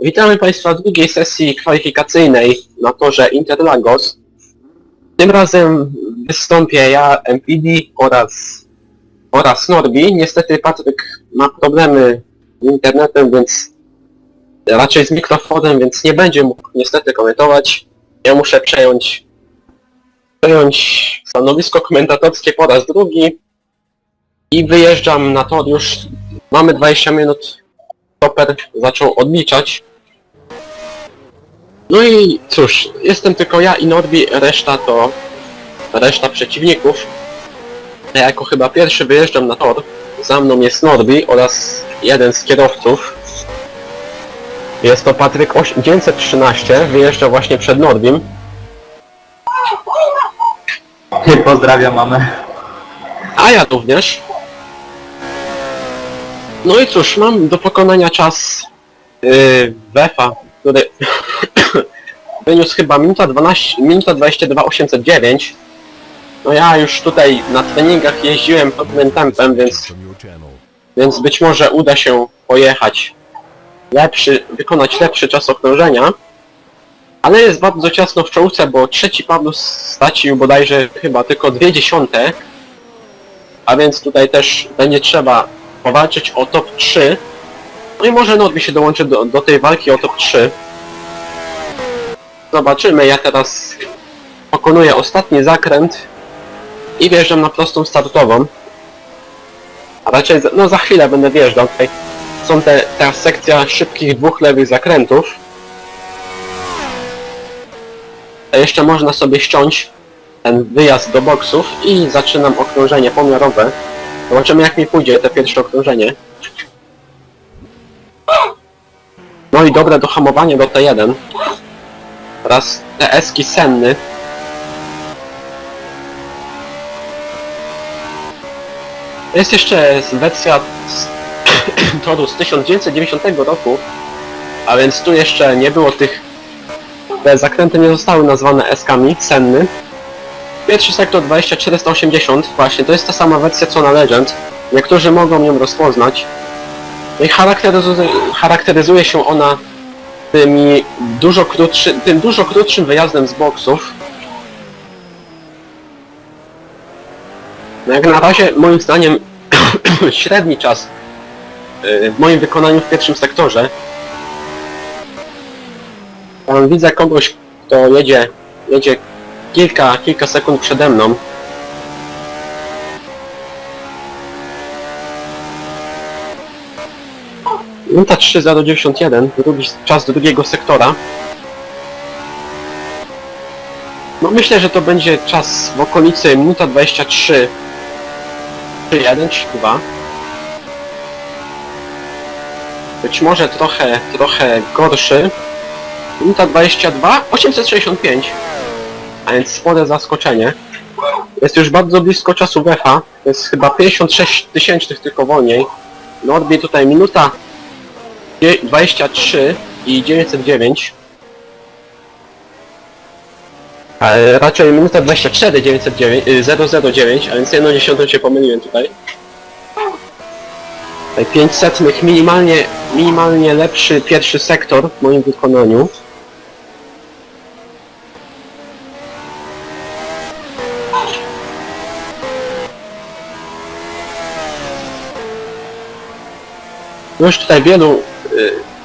Witamy Państwa w drugiej sesji kwalifikacyjnej na torze Interlagos. Tym razem wystąpię ja, MPD oraz, oraz Norbi. Niestety Patryk ma problemy z internetem, więc raczej z mikrofonem, więc nie będzie mógł niestety komentować. Ja muszę przejąć, przejąć stanowisko komentatorskie po raz drugi i wyjeżdżam na tor już. Mamy 20 minut. Chopper zaczął odliczać. No i cóż, jestem tylko ja i Norbi, reszta to reszta przeciwników. Ja jako chyba pierwszy wyjeżdżam na tor. Za mną jest Norbi oraz jeden z kierowców. Jest to Patryk 913, wyjeżdża właśnie przed Norbim. Pozdrawiam mamę. A ja również. No i cóż, mam do pokonania czas yy, Wefa, który wyniósł chyba minuta 12, minuta 22 809. No ja już tutaj na treningach jeździłem pewnym tempem, więc, więc być może uda się pojechać lepszy, wykonać lepszy czas okrążenia. Ale jest bardzo ciasno w czołówce, bo trzeci Pawlus stracił bodajże chyba tylko dwie dziesiąte. A więc tutaj też będzie trzeba powalczyć o top 3. No i może Norbi się dołączy do, do tej walki o top 3. Zobaczymy, ja teraz pokonuję ostatni zakręt i wjeżdżam na prostą startową. A raczej, za- no za chwilę będę wjeżdżał tutaj. Są te, ta sekcja szybkich dwóch lewych zakrętów. A jeszcze można sobie ściąć ten wyjazd do boksów i zaczynam okrążenie pomiarowe. Zobaczymy jak mi pójdzie te pierwsze okrążenie. No i dobre dohamowanie do T1. Teraz TS-ki senny. Jest jeszcze wersja z toru z 1990 roku, a więc tu jeszcze nie było tych... Te zakręty nie zostały nazwane S-kami, senny. Pierwszy sektor 2480, właśnie, to jest ta sama wersja co na Legend. Niektórzy mogą ją rozpoznać. No i charakteryzuje, charakteryzuje się ona tymi dużo krótszy, tym dużo krótszym wyjazdem z boksów. No jak na razie, moim zdaniem, średni czas y, w moim wykonaniu w pierwszym sektorze. Tam widzę kogoś, kto jedzie, jedzie kilka, kilka sekund przede mną. Minuta 3.091, drugi, czas drugiego sektora. No myślę, że to będzie czas w okolicy minuta 23 czy 1 czy 2. Być może trochę, trochę gorszy. Minuta 22, 865. A więc spore zaskoczenie. Jest już bardzo blisko czasu Wefa. Jest chyba 56 tysięcznych tylko wolniej. Norbi tutaj minuta 23 i 909. Ale raczej minuta 24 909, y, 009, a więc jedną dziesiątą się pomyliłem tutaj. Tutaj 5 setnych, minimalnie, minimalnie lepszy pierwszy sektor w moim wykonaniu. Już tutaj wielu,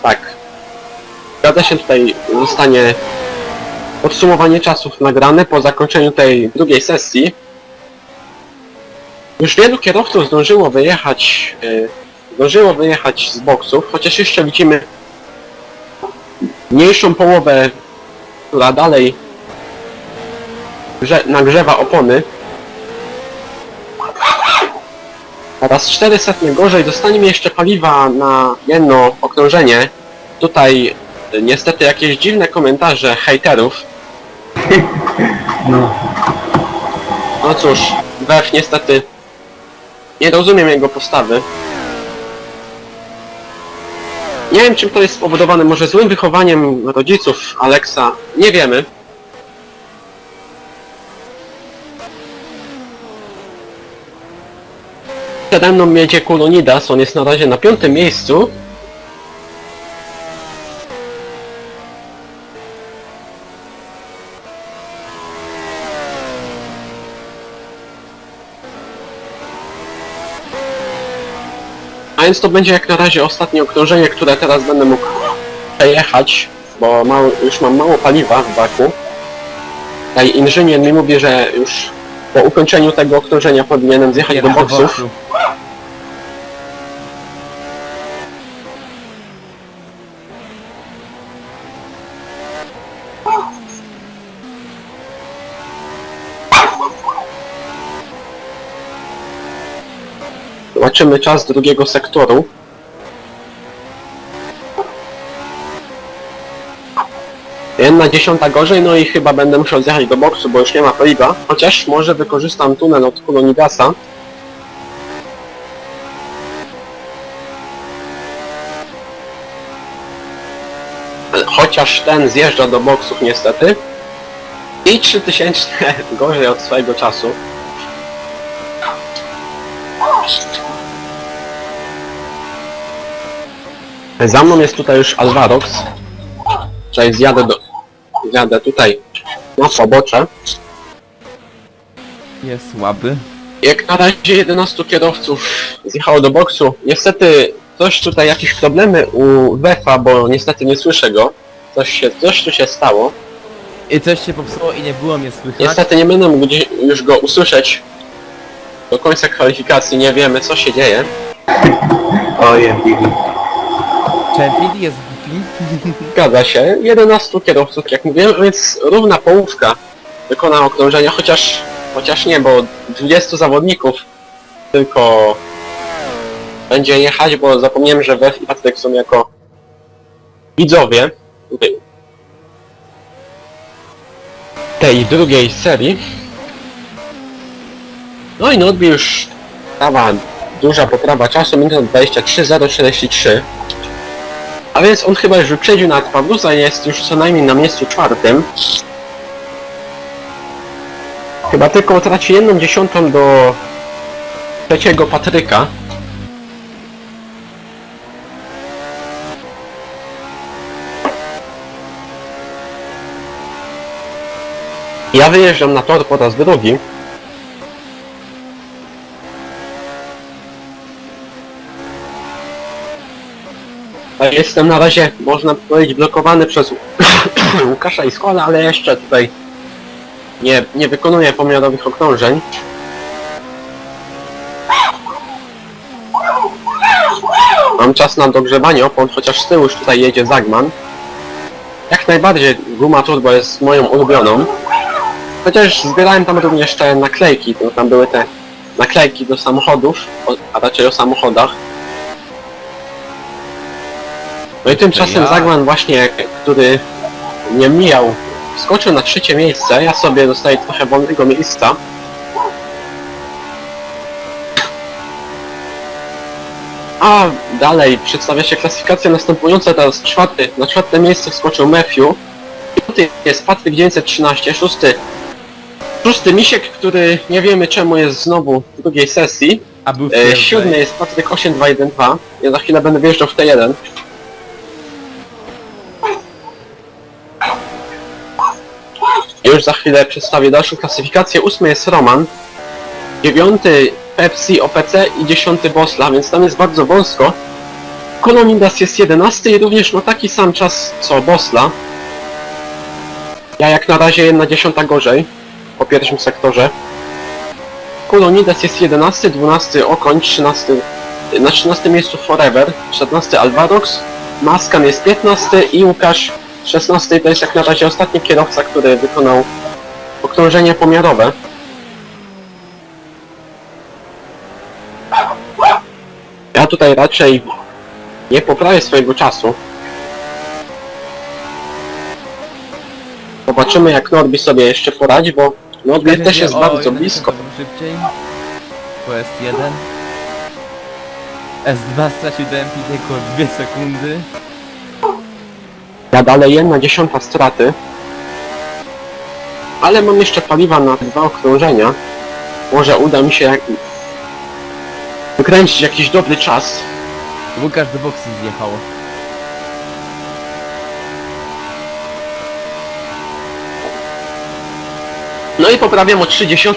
tak, zgadza się tutaj, zostanie podsumowanie czasów nagrane po zakończeniu tej drugiej sesji. Już wielu kierowców zdążyło wyjechać, y, zdążyło wyjechać z boksów, chociaż jeszcze widzimy mniejszą połowę, która dalej grze, nagrzewa opony. Teraz 400 gorzej, dostanie mi jeszcze paliwa na jedno okrążenie. Tutaj y, niestety jakieś dziwne komentarze hejterów. No. No cóż, Wef niestety nie rozumiem jego postawy. Nie wiem czym to jest spowodowane, może złym wychowaniem rodziców Alexa, nie wiemy. Przede mną jedzie Kulonidas, on jest na razie na piątym miejscu. A więc to będzie jak na razie ostatnie okrążenie, które teraz będę mógł przejechać, bo już mam mało paliwa w baku. Tutaj inżynier mi mówi, że już po ukończeniu tego okrążenia powinienem zjechać do boksów. Zobaczymy czas drugiego sektoru. Jedna dziesiąta gorzej, no i chyba będę musiał zjechać do boksu, bo już nie ma paliwa. Chociaż może wykorzystam tunel od Kolonidasa. Chociaż ten zjeżdża do boksów niestety. I 3000 gorzej od swojego czasu. Za mną jest tutaj już Alvarox. Czyli zjadę do... Zjadę tutaj na pobocze. Jest słaby. Jak na razie 11 kierowców zjechało do boksu. Niestety coś tutaj jakieś problemy u Wefa, bo niestety nie słyszę go. Coś się, coś tu się stało. I coś się popsuło i nie było mnie słychać. Niestety nie będę mógł gdzieś- już go usłyszeć. Do końca kwalifikacji nie wiemy co się dzieje. Ojej, Bibi. MPD jest głupi? Zgadza się. 11 kierowców, jak mówiłem, więc równa połówka wykona okrążenia, chociaż chociaż nie, bo 20 zawodników tylko będzie jechać, bo zapomniałem, że Wef i Patryk są jako widzowie tej drugiej serii. No i Notbi już prawa, duża poprawa czasu, minut 23.043. A więc on chyba już wyprzedził nad Pawlusa jest już co najmniej na miejscu czwartym. Chyba tylko traci jedną dziesiątą do trzeciego Patryka. Ja wyjeżdżam na tor po raz drugi. Jestem na razie, można powiedzieć, blokowany przez Łukasza i Skola, ale jeszcze tutaj nie, nie wykonuję pomiarowych okrążeń. Mam czas na dogrzewanie opon, chociaż z tyłu już tutaj jedzie Zagman. Jak najbardziej guma turbo jest moją ulubioną. Chociaż zbierałem tam również te naklejki, tam były te naklejki do samochodów, a raczej o samochodach. No i tymczasem ja. Zagman właśnie, który mnie mijał, skoczył na trzecie miejsce, ja sobie dostaję trochę wolnego miejsca. A dalej przedstawia się klasyfikacja następująca, teraz czwarty, na czwarte miejsce wskoczył Matthew. Piąty jest Patryk 913, szósty Szósty Misiek, który nie wiemy czemu jest znowu w drugiej sesji. A był E, siódmy jest Patryk 8212. Ja za chwilę będę wjeżdżał w T1. Już za chwilę przedstawię dalszą klasyfikację. Ósmy jest Roman. Dziewiąty Pepsi OPC i dziesiąty Bosla, więc tam jest bardzo wąsko. Kolonidas jest jedenasty i również ma taki sam czas co Bosla. Ja jak na razie jedna dziesiąta gorzej po pierwszym sektorze. Kolonidas jest 11, 12 Okoń, 13, na 13 miejscu Forever, 14 Alvarox, Maskan jest 15 i Łukasz 16 to jest jak na razie ostatni kierowca, który wykonał okrążenie pomiarowe. Ja tutaj raczej nie poprawię swojego czasu. Zobaczymy jak Norbi sobie jeszcze poradzi, bo Norbi też jest bardzo blisko. Szybciej. To jest jeden. S2 stracił do MPD około 2 sekundy. Ja dalej jedna dziesiąta straty. Ale mam jeszcze paliwa na dwa okrążenia. Może uda mi się wykręcić jakiś dobry czas. Łukasz do boksy zjechał. No i poprawiam o 30.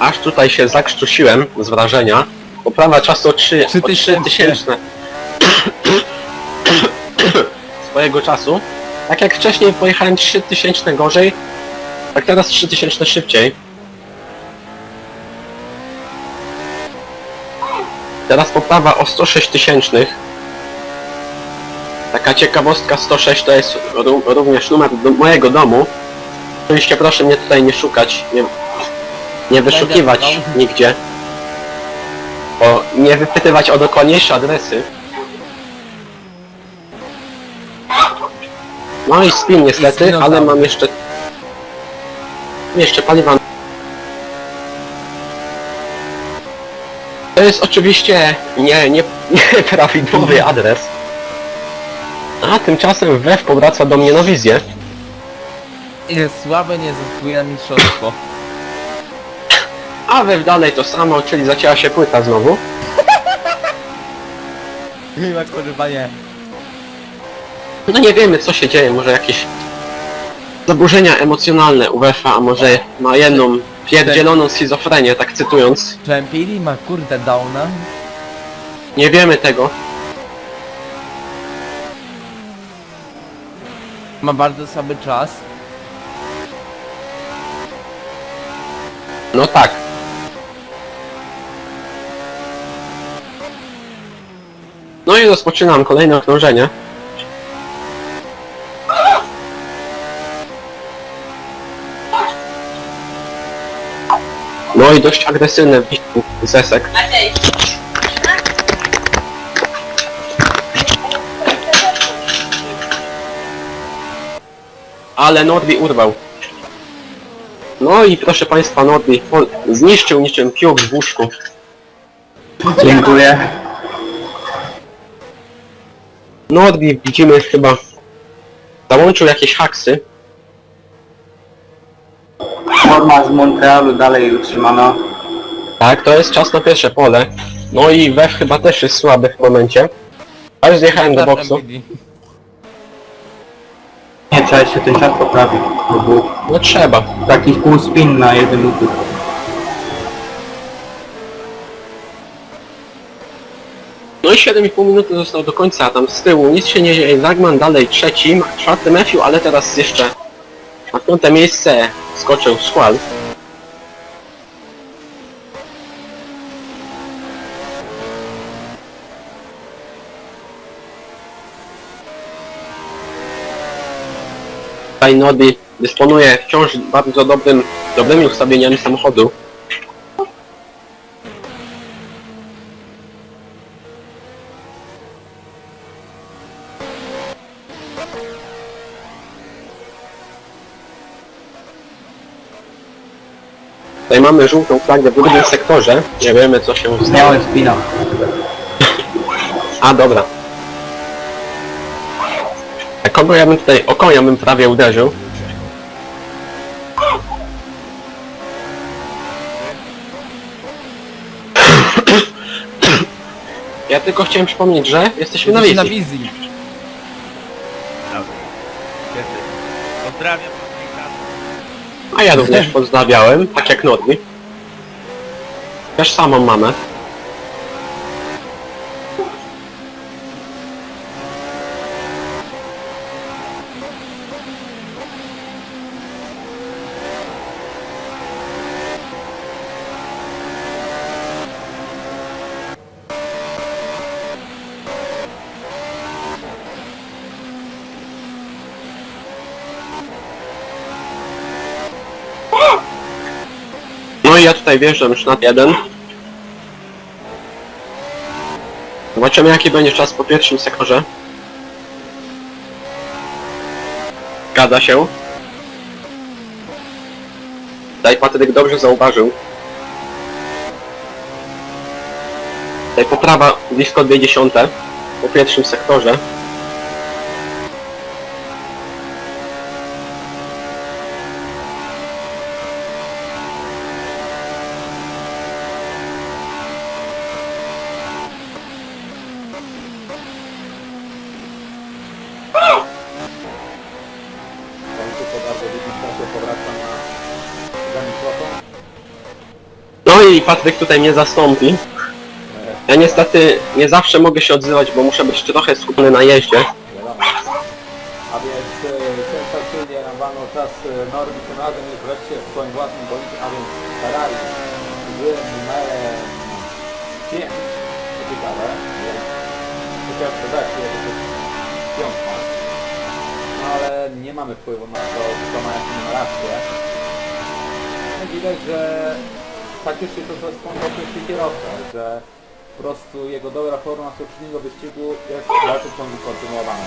Aż tutaj się zakrztusiłem z wrażenia. Poprawa czasu o 3 Trzy o 3 tysięczne. Swojego czasu. Tak jak wcześniej pojechałem 3000 gorzej, tak teraz 3000 szybciej. Teraz poprawa o 106 tysięcznych. Taka ciekawostka 106 to jest ró- również numer do mojego domu. Oczywiście proszę mnie tutaj nie szukać, nie, nie wyszukiwać nigdzie. Bo nie wypytywać o dokładniejsze adresy. No i spin niestety, ale mam jeszcze... Jeszcze paliwa. To jest oczywiście nie, nie, nieprawidłowy adres. A tymczasem WEF powraca do mnie na wizję. Jest słabe, nie zasługuje na mistrzostwo. A WEF dalej to samo, czyli zacięła się płyta znowu. Ma kurwa nie. No nie wiemy co się dzieje, może jakieś zaburzenia emocjonalne u WEF-a, a może ma jedną pierdzieloną schizofrenię, tak cytując. Czy Empiri ma kurde downa? Nie wiemy tego. Ma bardzo słaby czas. No tak. No i rozpoczynam kolejne okrążenie. No i dość agresywny zesek. Ale Nordi urwał. No i proszę Państwa, Nordi po- zniszczył niczym piór w łóżku. Dziękuję. Nordi widzimy chyba załączył jakieś haksy. Forma z Montrealu dalej utrzymana. Tak, to jest czas na pierwsze pole. No i Wef chyba też jest słaby w momencie. Ale zjechałem do boksu. Nie, trzeba jeszcze ten czas poprawić. Był No trzeba. taki full spin na jeden lutów. No i 7,5 minuty został do końca, tam z tyłu nic się nie dzieje. Zagman dalej trzeci, czwarty Matthew, ale teraz jeszcze na piąte miejsce skoczył Squall. Tutaj Nodi dysponuje wciąż bardzo dobrym, dobrymi ustawieniami samochodu. Tutaj mamy żółtą flagę w drugim sektorze. Nie wiemy co się stało. Miałem spina. A dobra. A kogo ja bym tutaj, o kogo ja bym prawie uderzył? Ja tylko chciałem przypomnieć, że jesteśmy na wizji. na wizji. A ja również pozdrawiałem, tak jak Nodli. Też samą mamę. Tutaj wjeżdżam już na jeden. Zobaczymy jaki będzie czas po pierwszym sektorze. Zgadza się. Tutaj Patryk dobrze zauważył. Tutaj poprawa blisko 20 po pierwszym sektorze. I Patryk tutaj mnie zastąpi. Ja niestety nie zawsze mogę się odzywać, bo muszę być trochę skupiony na jeździe. A więc e, sensacyjnie walnął czas e, Norbi tym razem jest wreszcie w swoim własnym bolidzie, a więc Ferrari z numerem 5. To ciekawe, więc chociaż to tak, to jest piątka. No ale nie mamy wpływu na to, kto ma jaką numerację. Widać, że faktycznie to wspomniał pierwszy kierowca, że po prostu jego dobra forma z poprzedniego wyścigu jest w dalszym ciągu kontynuowana.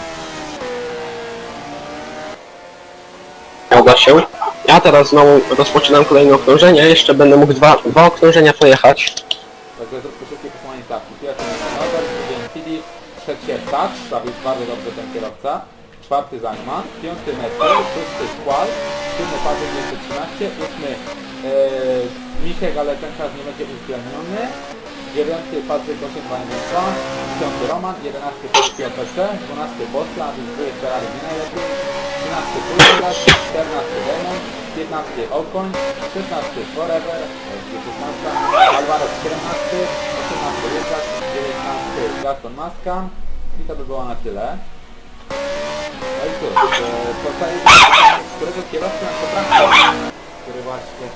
Zgadza się. Ja teraz znowu rozpoczynam kolejne okrążenie, jeszcze będę mógł dwa, dwa okrążenia pojechać. Także zróbmy szybkie posuwanie stawki. Pierwszy jest Norbert, drugi Enfidi, trzecie Touch, a więc bardzo dobrze ten kierowca. Czwarty Zajman, piąty Metro, szósty Squall, siódmy Patryk 213, ósmy e, Misiek, ale ten czas nie będzie uwzględniony. Dziewiąty Patryk 8212, dziesiąty Roman, jedenasty Polski OPC, dwunasty Bosla, a więc były Ferrari nie najlepiej. 13 Pulveras, 14 Demon, 15 Okoń, 16 Forever, to jest 16, Alvarez 17, 18 Lukas, 19 Gaston Maskan i to by było na tyle. No i cóż, e, pytanie, którego kierowcy nam poprawka, który właśnie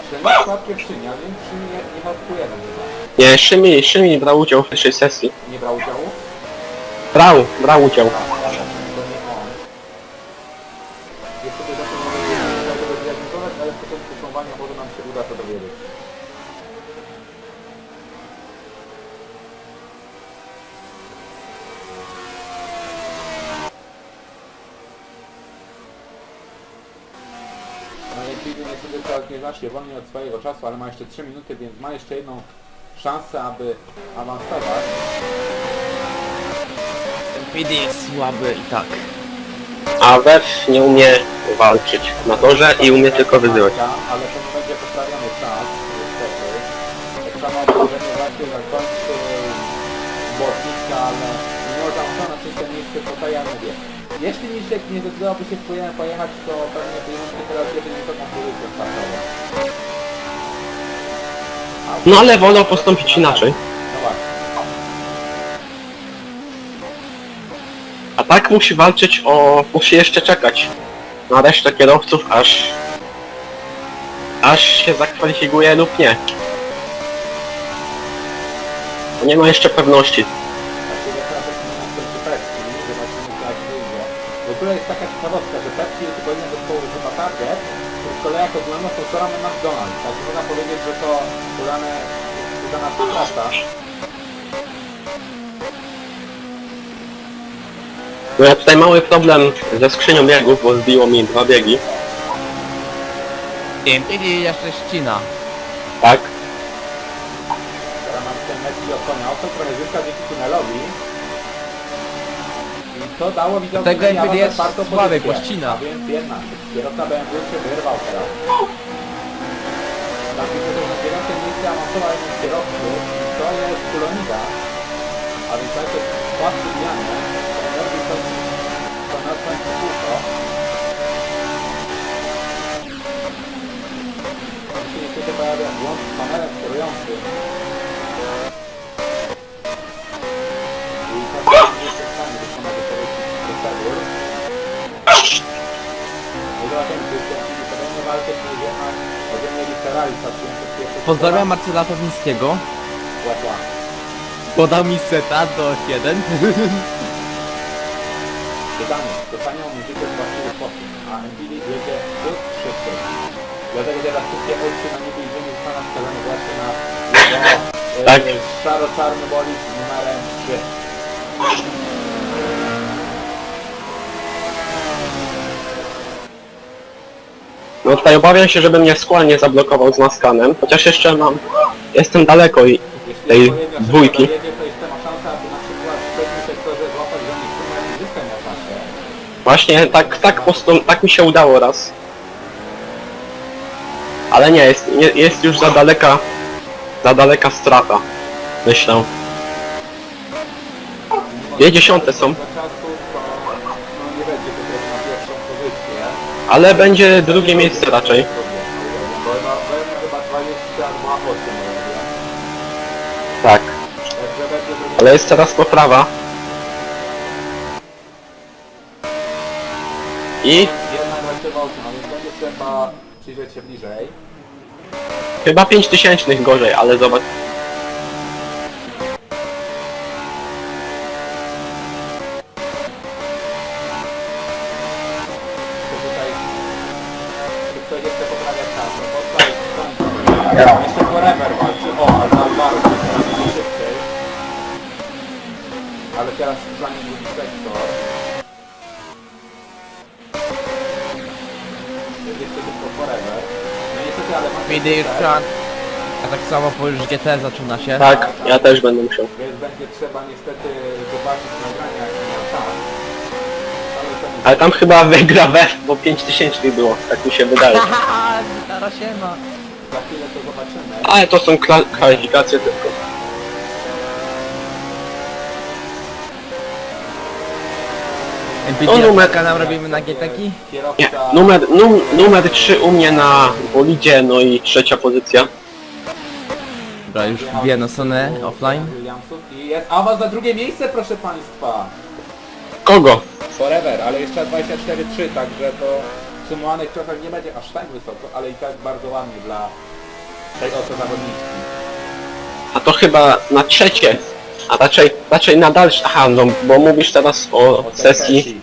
a więc nie, nie nam chyba. Nie, Szymi, Szymi brał udział w pierwszej sesji. Nie brał udziału? Brał, brał udział. Tak, tak, to nie on. Jest zdiagnozować, ale w początku podsumowania może nam się uda to dowiedzieć. No jak widzimy, niestety coraz nieznacznie wolniej od swojego czasu, ale ma jeszcze 3 minuty, więc ma jeszcze jedną szansę, aby awansować. Ten PD jest słaby i tak. A Wef nie umie walczyć na torze i umie tylko wyzywać. Ale to nie będzie poprawiony czas, niestety. Tak samo obłożenie właśnie ale mimo że to tak ja mówię. Jeśli Misiek nie zdecydowałby się poje- pojechać, to pewnie bylibyśmy teraz jeżeli wysoką pozycję startową. No ale wolał postąpić inaczej. No właśnie. A tak musi walczyć o... musi jeszcze czekać na resztę kierowców, aż... aż się zakwalifikuje lub nie. Nie ma jeszcze pewności. Jako główną sponsorem jest McDonald's. Także można powiedzieć, że to udane, udana współpraca. No ja tutaj mały problem ze skrzynią biegów, bo zbiło mi dwa biegi. PD jeszcze ścina. Tak? Teraz mam ten Messi od konia. Oto trochę zyska dzięki tunelowi. To dało widocznie Tego NPD awans jest czwartą pozycję. pościna. A więc jednak kierowca BMW się wyrwał teraz. Tam widzę, że na dziewiąte miejsce awansował jeden z kierowców. To jest Kulonida. A więc najpierw łatwy Janie. To robi to, to na końcu kółko. Się niestety pojawia błąd z panelem sterującym. Ferrari Pozdrawiam Marcela Pawlińskiego. Łatwa. Podał mi seta do 1. Pytanie, dostanie on muzykę w właściwy sposób, a Nvidia jedzie plus szybciej. Dlatego teraz wszystkie ojcy na niebie idziemy zostaną wskazane właśnie na jego Tak. e, szaro-czarny bolid z numerem 3. No tutaj obawiam się, żeby mnie Squall nie zablokował z Maskanem, chociaż jeszcze mam... jestem daleko i... Jeśli Tej odpowiednio szybko dwójki. dojedzie, to jeszcze ma szansę, aby na przykład w trzecim sektorze złapać do nich numer i zyskać na czasie. Właśnie tak, tak, postą... tak mi się udało raz. Ale nie, jest, nie, jest już za daleka... za daleka strata. Myślę. Dwie dziesiąte są. do czasu, to no, nie będzie po prostu na pierwszą pozycję. Ale będzie drugie miejsce raczej. Bo chyba 22 8 robię. Tak. Ale jest teraz poprawa. I chyba 5000 gorzej, ale zobacz. Ma Speedy już kran. A tak samo po już GT zaczyna się. Tak, ja też będę musiał. Więc będzie trzeba niestety zobaczyć nagrania, jak miał czas. Ale to nie Ale tam chyba wygra Wef, bo 5000 było, tak mi się wydaje. Haha, stara się ma. za chwilę to zobaczymy. Ale to są kla- kwalifikacje tylko. NPD O, numer- kanał robimy na? Kierowca... Nie, numer, num, numer 3 u mnie na bolidzie, no i trzecia pozycja. Dobra, już stronę tyłu offline. Williamsów I jest awans na drugie miejsce, proszę Państwa. Kogo? Forever, ale jeszcze 24-3, także to w sumowanych czasach nie będzie aż tak wysoko, ale i tak bardzo ładnie dla tej oto zawodniczki. A to chyba na trzecie. A raczej, raczej na dalsze. Aha, no bo mówisz teraz o O tej sesji.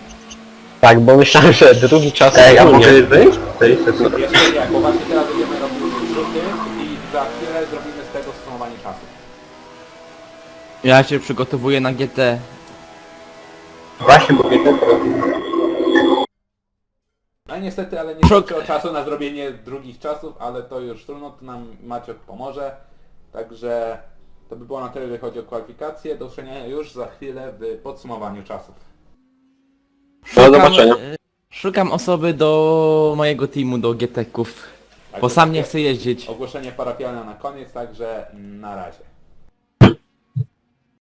Tak, bo myślałem, że drugi czas Ej, a mogę wyjść? To jest sesja. Jeszcze nie, bo właśnie teraz będziemy robili rzuty i za chwilę zrobimy z tego sumowanie czasu. Ja się przygotowuję na GT. Właśnie, bo mnie. No i niestety, ale nie Prog- starczyło czasu na zrobienie drugich czasów, ale to już trudno, to nam Maciek pomoże. Także to by było na tyle, jeżeli chodzi o kwalifikacje. Do usłyszenia już za chwilę w podsumowaniu czasów. Do zobaczenia. e, Szukam osoby do mojego teamu, do GT-ków. Bo Także sam nie takie chcę jeździć. Ogłoszenie parafialne na koniec, także na razie.